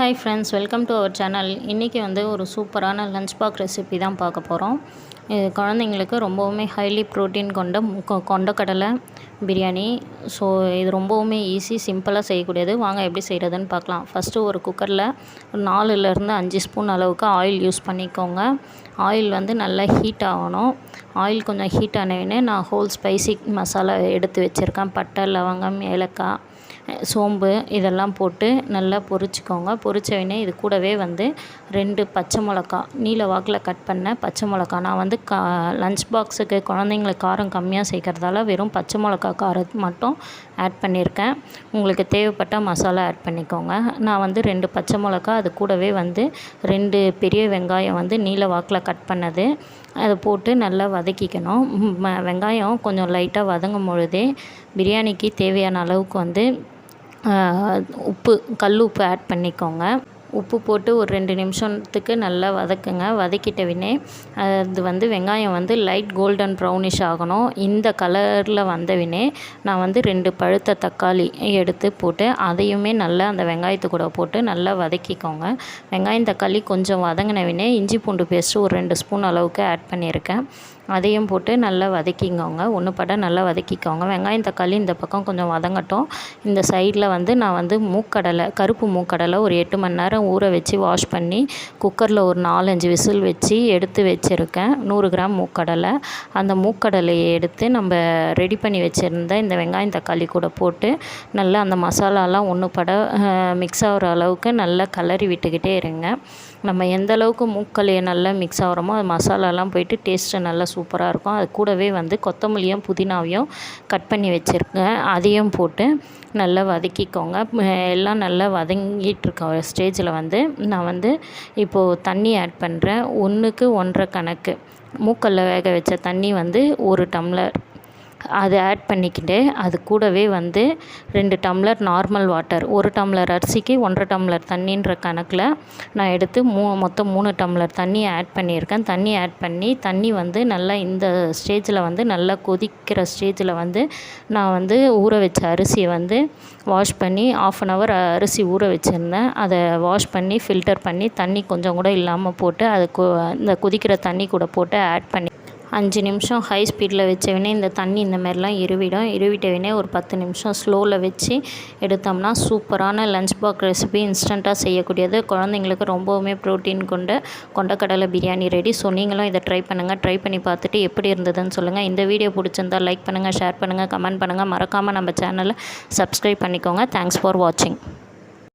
Hi friends welcome to our channel இன்றைக்கி வந்து ஒரு சூப்பரான லஞ்ச் பாக் ரெசிபி தான் பார்க்க போகிறோம் இது குழந்தைங்களுக்கு ரொம்பவுமே ஹைலி ப்ரோட்டீன் கொண்ட கொண்டக்கடலை பிரியாணி. ஸோ இது ரொம்பவுமே ஈஸி சிம்பிளாக செய்யக்கூடியது. வாங்க எப்படி செய்கிறதுன்னு பார்க்கலாம். ஃபஸ்ட்டு ஒரு குக்கரில் ஒரு நாலுலேருந்து அஞ்சு ஸ்பூன் அளவுக்கு ஆயில் யூஸ் பண்ணிக்கோங்க. ஆயில் வந்து நல்லா ஹீட் ஆகணும். ஆயில் கொஞ்சம் ஹீட் ஆனவுடனே நான் ஹோல் ஸ்பைசி மசாலா எடுத்து வச்சுருக்கேன். பட்டை லவங்கம் ஏலக்காய் சோம்பு இதெல்லாம் போட்டு நல்லா பொரிச்சுக்கோங்க. பொரிச்சவுடனே இது கூடவே வந்து ரெண்டு பச்சை மிளகா நீல வாக்கில் கட் பண்ண பச்சை மிளகா நான் வந்து கா லஞ்ச் பாக்ஸுக்கு குழந்தைங்களுக்கு காரம் கம்மியாக சேர்க்குறதால வெறும் பச்சை மிளகா காரம் மட்டும் ஆட் பண்ணியிருக்கேன் உங்களுக்கு தேவைப்பட்ட மசாலா ஆட் பண்ணிக்கோங்க. நான் வந்து ரெண்டு பச்சை மிளகா அது கூடவே வந்து ரெண்டு பெரிய வெங்காயம் வந்து நீல வாக்கில் கட் பண்ணது. அதை போட்டு நல்லா வதக்கிக்கணும். வெங்காயம் கொஞ்சம் லைட்டாக வதங்கும் பொழுதே பிரியாணிக்கு தேவையான அளவுக்கு வந்து உப்பு கல் உப்பு ஆட் பண்ணிக்கோங்க. உப்பு போட்டு ஒரு ரெண்டு நிமிஷத்துக்கு நல்லா வதக்குங்க. வதக்கிட்ட வினே அது வந்து வெங்காயம் வந்து லைட் கோல்டன் ப்ரௌனிஷ் ஆகணும். இந்த கலரில் வந்தவினே நான் வந்து ரெண்டு பழுத்த தக்காளி எடுத்து போட்டு அதையுமே நல்லா அந்த வெங்காயத்து கூட போட்டு நல்லா வதக்கிக்கோங்க. வெங்காயம் தக்காளி கொஞ்சம் வதங்கினவினே இஞ்சி பூண்டு பேஸ்ட்டு ஒரு ரெண்டு ஸ்பூன் அளவுக்கு ஆட் பண்ணியிருக்கேன். அதையும் போட்டு நல்லா வதக்கிக்கோங்க. ஒன்று பட நல்லா வதக்கிக்கோங்க. வெங்காயம் தக்காளி இந்த பக்கம் கொஞ்சம் வதங்கட்டும். இந்த சைடில் வந்து நான் வந்து மூக்கடலை கருப்பு மூக்கடலை ஒரு எட்டு மணி நேரம் ஊற வச்சு வாஷ் பண்ணி குக்கரில் ஒரு நாலஞ்சு விசில் வச்சு எடுத்து வச்சுருக்கேன். நூறு கிராம் மூக்கடலை. அந்த மூக்கடலையை எடுத்து நம்ம ரெடி பண்ணி வச்சுருந்த இந்த வெங்காயம் தக்காளி கூட போட்டு நல்லா அந்த மசாலாலாம் ஒன்று பட மிக்ஸ் ஆகிற அளவுக்கு நல்லா கலரி விட்டுக்கிட்டே இருங்க. நம்ம எந்த அளவுக்கு மூக்கலையை நல்லா மிக்ஸ் ஆகிறோமோ அது மசாலாலாம் போயிட்டு டேஸ்ட்டு நல்லா சூப்பராக இருக்கும். அது கூடவே வந்து கொத்தமல்லியும் புதினாவையும் கட் பண்ணி வச்சுருக்கேன். அதையும் போட்டு நல்லா வதக்கிக்கோங்க. எல்லாம் நல்லா வதங்கிட்டுருக்க ஸ்டேஜில் வந்து நான் வந்து இப்போது தண்ணி ஆட் பண்ணுறேன் ஒன்றுக்கு ஒன்றரை கணக்கு. மூக்கல்ல வேக வச்ச தண்ணி வந்து ஒரு டம்ளர் அதை ஆட் பண்ணிக்கிட்டு அது கூடவே வந்து ரெண்டு டம்ளர் நார்மல் வாட்டர் ஒரு டம்ளர் அரிசிக்கு ஒன்றரை டம்ளர் தண்ணின்ற கணக்கில் நான் எடுத்து மூ மொத்தம் மூணு டம்ளர் தண்ணி ஆட் பண்ணியிருக்கேன். தண்ணி ஆட் பண்ணி தண்ணி வந்து நல்லா இந்த ஸ்டேஜில் வந்து நல்லா கொதிக்கிற ஸ்டேஜில் வந்து நான் வந்து ஊற வச்ச அரிசியை வந்து வாஷ் பண்ணி ஆஃப் அன் ஹவர் அரிசி ஊற வச்சுருந்தேன். அதை வாஷ் பண்ணி ஃபில்டர் பண்ணி தண்ணி கொஞ்சம் கூட இல்லாமல் போட்டு அது கொ- இந்த கொதிக்கிற தண்ணி கூட போட்டு ஆட் பண்ணி அஞ்சு நிமிஷம் ஹை ஸ்பீடில் வச்சவினே இந்த தண்ணி இந்த மாதிரிலாம் இருவிடும். இருவிட்டவினே ஒரு பத்து நிமிஷம் ஸ்லோவில் வச்சு எடுத்தோம்னா சூப்பரான லஞ்ச் பாக் ரெசிபி இன்ஸ்டண்ட்டாக செய்யக்கூடியது. குழந்தைங்களுக்கு ரொம்பவுமே ப்ரோட்டீன் கொண்ட கொண்டக்கடலை பிரியாணி ரெடி ஸோ நீங்களும் இதை ட்ரை பண்ணுங்கள் ட்ரை பண்ணி பார்த்துட்டு எப்படி இருந்ததுன்னு சொல்லுங்கள் இந்த வீடியோ பிடிச்சிருந்தா லைக் பண்ணுங்கள் ஷேர் பண்ணுங்கள் கமெண்ட் பண்ணுங்கள் மறக்காமல் நம்ம சேனலை சப்ஸ்கிரைப் பண்ணிக்கோங்க. தேங்க்ஸ் ஃபார் வாட்சிங்